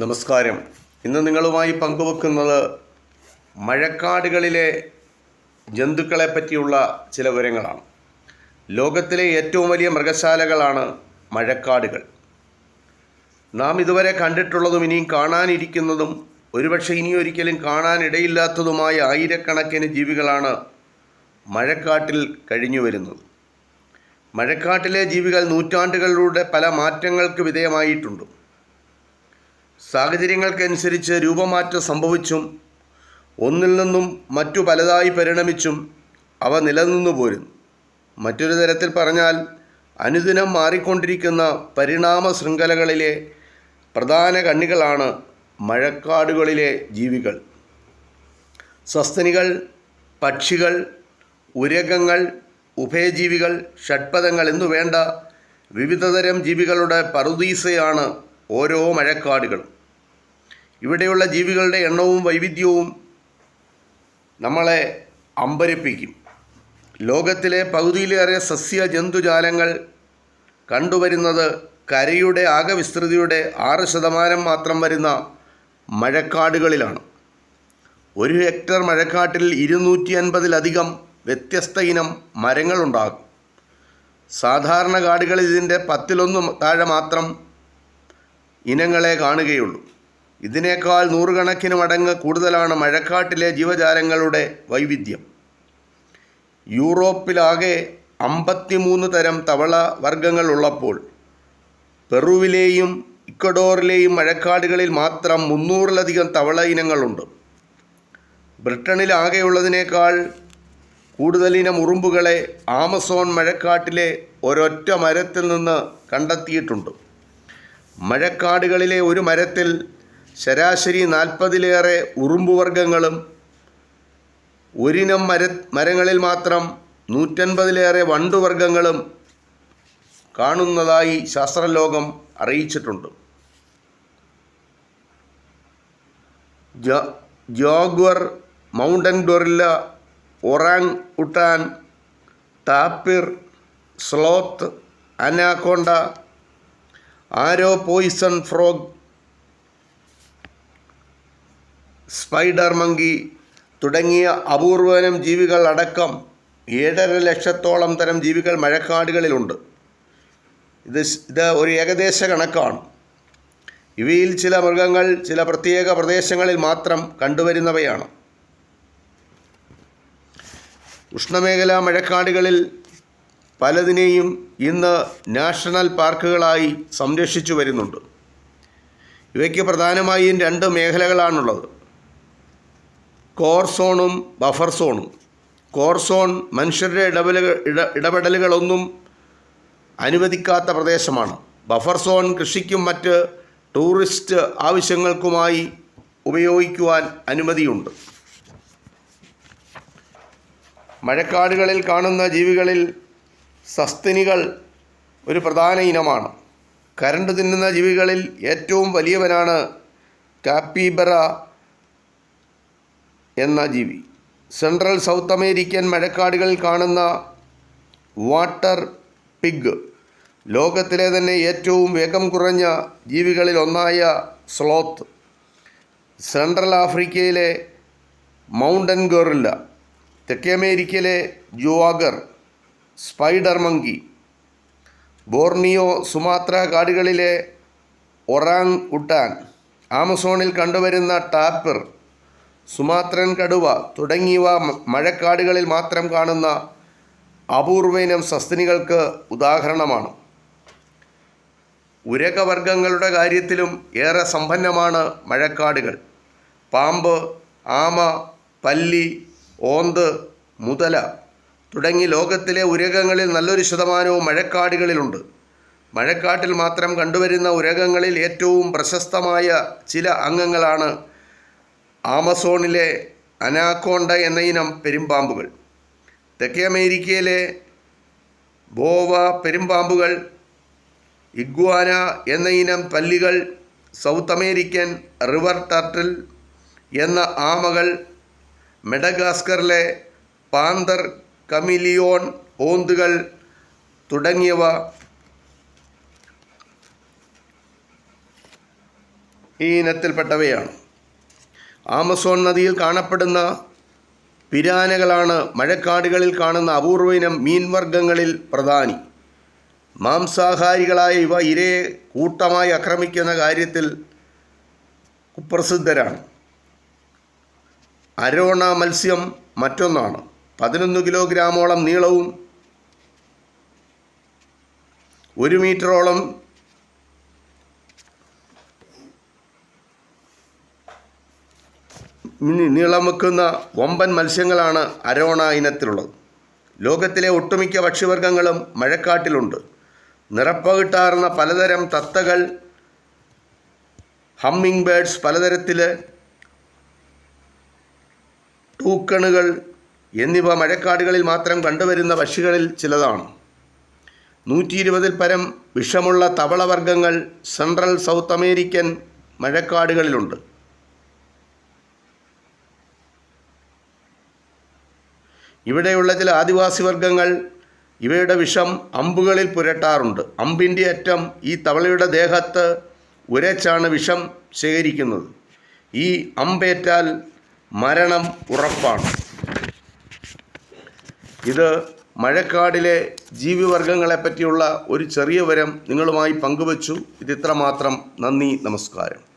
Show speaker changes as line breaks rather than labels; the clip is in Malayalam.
നമസ്കാരം. ഇന്ന് നിങ്ങളുമായി പങ്കുവെക്കുന്നത് മഴക്കാടുകളിലെ ജന്തുക്കളെ പറ്റിയുള്ള ചില വിവരങ്ങളാണ്. ലോകത്തിലെ ഏറ്റവും വലിയ മൃഗശാലകളാണ് മഴക്കാടുകൾ. നാം ഇതുവരെ കണ്ടിട്ടുള്ളതും ഇനിയും കാണാനിരിക്കുന്നതും ഒരുപക്ഷെ ഇനിയൊരിക്കലും കാണാനിടയില്ലാത്തതുമായ ആയിരക്കണക്കിന് ജീവികളാണ് മഴക്കാട്ടിൽ കഴിഞ്ഞു വരുന്നത്. മഴക്കാട്ടിലെ ജീവികൾ നൂറ്റാണ്ടുകളിലൂടെ പല മാറ്റങ്ങൾക്ക് വിധേയമായിട്ടുണ്ട്. സാഹചര്യങ്ങൾക്കനുസരിച്ച് രൂപമാറ്റം സംഭവിച്ചും ഒന്നിൽ നിന്നും മറ്റു പലതായി പരിണമിച്ചും അവ നിലനിന്നു പോരുന്നു മറ്റൊരു തരത്തിൽ പറഞ്ഞാൽ അനുദിനം മാറിക്കൊണ്ടിരിക്കുന്ന പരിണാമ ശൃംഖലകളിലെ പ്രധാന കണ്ണികളാണ് മഴക്കാടുകളിലെ ജീവികൾ. സസ്തനികൾ പക്ഷികൾ ഉരകങ്ങൾ ഉഭയജീവികൾ ഷഡ്പദങ്ങൾ എന്നു വേണ്ട വിവിധതരം ജീവികളുടെ പറുദീസയാണ് ഓരോ മഴക്കാടുകളും. ഇവിടെയുള്ള ജീവികളുടെ എണ്ണവും വൈവിധ്യവും നമ്മളെ അമ്പരപ്പിക്കും. ലോകത്തിലെ പകുതിയിലേറെ സസ്യ ജന്തുജാലങ്ങൾ കണ്ടുവരുന്നത് കരയുടെ ആകെ വിസ്തൃതിയുടെ ആറ് ശതമാനം മാത്രം വരുന്ന മഴക്കാടുകളിലാണ്. ഒരു ഹെക്ടർ മഴക്കാട്ടിൽ ഇരുന്നൂറ്റി അൻപതിലധികം വ്യത്യസ്ത ഇനം മരങ്ങളുണ്ടാകും. സാധാരണ കാടുകളിൽ ഇതിന്റെ പത്തിലൊന്ന് താഴെ മാത്രം ഇനങ്ങളെ കാണുകയുള്ളൂ. ഇതിനേക്കാൾ നൂറുകണക്കിന് മടങ്ങ് കൂടുതലാണ് മഴക്കാട്ടിലെ ജീവജാലങ്ങളുടെ വൈവിധ്യം. യൂറോപ്പിലാകെ അമ്പത്തിമൂന്ന് തരം തവള വർഗങ്ങൾ ഉള്ളപ്പോൾ പെറുവിലെയും ഇക്വഡോറിലെയും മഴക്കാടുകളിൽ മാത്രം മുന്നൂറിലധികം തവള ഇനങ്ങളുണ്ട്. ബ്രിട്ടനിൽ ആകെയുള്ളതിനേക്കാൾ കൂടുതലിനം ഉറുമ്പുകളെ ആമസോൺ മഴക്കാട്ടിലെ ഒരൊറ്റ മരത്തിൽ നിന്ന് കണ്ടെത്തിയിട്ടുണ്ട്. മഴക്കാടുകളിലെ ഒരു മരത്തിൽ ശരാശരി നാൽപ്പതിലേറെ ഉറുമ്പുവർഗങ്ങളും ഒരിനം മര മരങ്ങളിൽ മാത്രം നൂറ്റൻപതിലേറെ വണ്ടുവർഗങ്ങളും കാണുന്നതായി ശാസ്ത്രലോകം അറിയിച്ചിട്ടുണ്ട്. Jaguar mountain gorilla orangutan tapir sloth anaconda arrow poison frog spider monkey തുടങ്ങിയ അപൂർവനം ജീവികൾ അടക്കം ഏഴര ലക്ഷത്തോളം തരം ജീവികൾ മഴക്കാടുകളിലുണ്ട്. ഇത് ഇത് ഒരു ഏകദേശ കണക്കാണ്. ഇവയിൽ ചില മൃഗങ്ങൾ ചില പ്രത്യേക പ്രദേശങ്ങളിൽ മാത്രം കണ്ടുവരുന്നവയാണ്. ഉഷ്ണമേഖലാ മഴക്കാടുകളിൽ പലതിനെയും ഇന്ന് നാഷണൽ പാർക്കുകളായി സംരക്ഷിച്ചു വരുന്നുണ്ട്. ഇവയ്ക്ക് പ്രധാനമായും രണ്ട് മേഖലകളാണുള്ളത്. കോർ സോണും ബഫർ സോണും. കോർ സോൺ മനുഷ്യരുടെ ഇടപെടലുകൾ ഇട ഇടപെടലുകളൊന്നും അനുവദിക്കാത്ത പ്രദേശമാണ്. ബഫർ സോൺ കൃഷിക്കും മറ്റ് ടൂറിസ്റ്റ് ആവശ്യങ്ങൾക്കുമായി ഉപയോഗിക്കുവാൻ അനുമതിയുണ്ട്. മഴക്കാടുകളിൽ കാണുന്ന ജീവികളിൽ സസ്തനികൾ ഒരു പ്രധാന ഇനമാണ്. കരണ്ട് തിന്നുന്ന ജീവികളിൽ ഏറ്റവും വലിയവനാണ് കാപ്പിബറ എന്ന ജീവി. സെൻട്രൽ സൗത്ത് അമേരിക്കൻ മഴക്കാടുകളിൽ കാണുന്ന വാട്ടർ പിഗ് ലോകത്തിലെ തന്നെ ഏറ്റവും വേഗം കുറഞ്ഞ ജീവികളിൽ ഒന്നായ സ്ലോത്ത്. സെൻട്രൽ ആഫ്രിക്കയിലെ മൗണ്ടൻ ഗോറില്ല തെക്കേ അമേരിക്കയിലെ jaguar spider monkey. Borneo Sumatra കാടുകളിലെ orangutan ആമസോണിൽ കണ്ടുവരുന്ന ടാപ്പിർ സുമാത്രൻ കടുവ തുടങ്ങിയവ മഴക്കാടുകളിൽ മാത്രം കാണുന്ന അപൂർവയിനം സസ്തനികൾക്ക് ഉദാഹരണമാണ്. ഉരകവർഗങ്ങളുടെ കാര്യത്തിലും ഏറെ സമ്പന്നമാണ് മഴക്കാടുകൾ. പാമ്പ് ആമ പല്ലി ഓന്ത് മുതല തുടങ്ങി ലോകത്തിലെ ഉരകങ്ങളിൽ നല്ലൊരു ശതമാനവും മഴക്കാടുകളിലുണ്ട്. മഴക്കാട്ടിൽ മാത്രം കണ്ടുവരുന്ന ഉരകങ്ങളിൽ ഏറ്റവും പ്രശസ്തമായ ചില അംഗങ്ങളാണ് ആമസോണിലെ അനാക്കോണ്ട എന്ന ഇനം പെരുമ്പാമ്പുകൾ. തെക്കേ അമേരിക്കയിലെ ബോവ പെരുമ്പാമ്പുകൾ ഇഗ്വാന എന്ന ഇനം പല്ലികൾ സൗത്ത് അമേരിക്കൻ റിവർ ടർട്ടിൽ എന്ന ആമകൾ മെഡഗാസ്കറിലെ പാന്തർ കമിലിയോൺ ഓന്തുകൾ തുടങ്ങിയവ ഈ ഇനത്തിൽപ്പെട്ടവയാണ്. ആമസോൺ നദിയിൽ കാണപ്പെടുന്ന പിരാനകളാണ് മഴക്കാടുകളിൽ കാണുന്ന അപൂർവ ഇനം മീൻവർഗങ്ങളിൽ പ്രധാനി. മാംസാഹാരികളായ ഇവ ഇരയെ കൂട്ടമായി ആക്രമിക്കുന്ന കാര്യത്തിൽ കുപ്രസിദ്ധരാണ്. അരോണ മത്സ്യം മറ്റൊന്നാണ്. പതിനൊന്ന് കിലോഗ്രാമോളം നീളവും ഒരു മീറ്ററോളം നീളം വെക്കുന്ന വമ്പൻ മത്സ്യങ്ങളാണ് അരോണ ഇനത്തിലുള്ളത്. ലോകത്തിലെ ഒട്ടുമിക്ക പക്ഷിവർഗങ്ങളും മഴക്കാട്ടിലുണ്ട്. നിറപ്പകിട്ടാർന്ന പലതരം തത്തകൾ ഹമ്മിങ് ബേഡ്സ് പലതരത്തിലെ ടൂക്കണുകൾ എന്നിവ മഴക്കാടുകളിൽ മാത്രം കണ്ടുവരുന്ന പക്ഷികളിൽ ചിലതാണ്. നൂറ്റി ഇരുപതിൽ പരം വിഷമുള്ള തവളവർഗങ്ങൾ സെൻട്രൽ സൗത്ത് അമേരിക്കൻ മഴക്കാടുകളിലുണ്ട്. ഇവിടെയുള്ള ചില ആദിവാസി വർഗങ്ങൾ ഇവയുടെ വിഷം അമ്പുകളിൽ പുരട്ടാറുണ്ട്. അമ്പിന്റെ അറ്റം ഈ തവളയുടെ ദേഹത്ത് ഉരച്ചാണ് വിഷം ശേഖരിക്കുന്നത്. ഈ അമ്പേറ്റാൽ മരണം ഉറപ്പാണ്. ഇത് മഴക്കാടിലെ ജീവിവർഗങ്ങളെ പറ്റിയുള്ള ഒരു ചെറിയ വരം നിങ്ങളുമായി പങ്കുവച്ചു. ഇത് ഇത്രമാത്രം നന്ദി നമസ്കാരം.